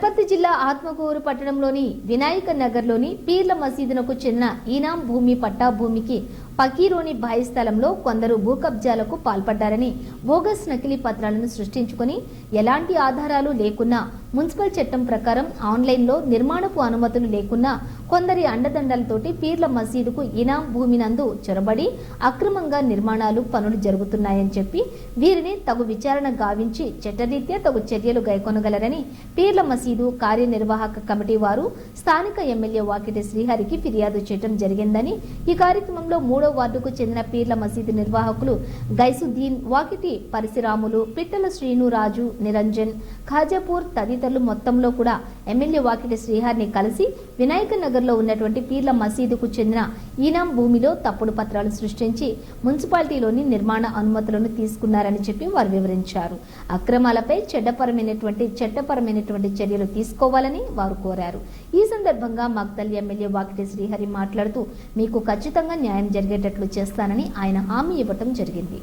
ಗಣಪತಿ వనపర్తి జిల్లా ఆత్మకూరు పట్టణంలోని వినాయక నగర్లోని పీర్ల మసీదునకు చెందిన ఈనాం భూమి పట్టా భూమికి పకీరోని బాయి స్థలంలో కొందరు భూ కబ్జాలకు పాల్పడ్డారని బోగస్ నకిలీ పత్రాలను సృష్టించుకొని ఎలాంటి ఆధారాలు లేకున్నా మున్సిపల్ చట్టం ప్రకారం ఆన్లైన్లో నిర్మాణపు అనుమతులు లేకున్నా కొందరి అండదండలతోటి పీర్ల మసీదుకు ఇనాం భూమి నందు చొరబడి అక్రమంగా నిర్మాణాలు పనులు జరుగుతున్నాయని చెప్పి వీరిని తగు విచారణ గావించి చట్టరీత్యా తగు చర్యలు గైకొనగలరని పీర్ల మసీదు కార్యనిర్వాహక కమిటీ వారు స్థానిక ఎమ్మెల్యే వాకిటి శ్రీహరికి ఫిర్యాదు చేయడం జరిగిందని ఈ కార్యక్రమంలో మూడో వార్డుకు చెందిన పీర్ల మసీదు నిర్వాహకులు గైసుద్దీన్ వాకిటి పరిశురాములు పిట్టల శ్రీను రాజు నిరంజన్ ఖాజాపూర్ తదితరులు మొత్తంలో కూడా ఎమ్మెల్యే వాకిటి శ్రీహరిని కలిసి వినాయక నగర్లో ఉన్నటువంటి పీర్ల మసీదుకు చెందిన ఈనాం భూమిలో తప్పుడు పత్రాలు సృష్టించి మున్సిపాలిటీలోని నిర్మాణ అనుమతులను తీసుకున్నారని చెప్పి వారు వివరించారు. అక్రమాలపై చెడ్డపరమైనటువంటి చట్టపరమైనటువంటి చర్యలు తీసుకోవాలని వారు కోరారు. ఈ సందర్భంగా మగ్దల్ ఎమ్మెల్యే వాకిటి శ్రీహరి మాట్లాడుతూ మీకు ఖచ్చితంగా న్యాయం జరిగేటట్లు చేస్తానని ఆయన హామీ ఇవ్వటం జరిగింది.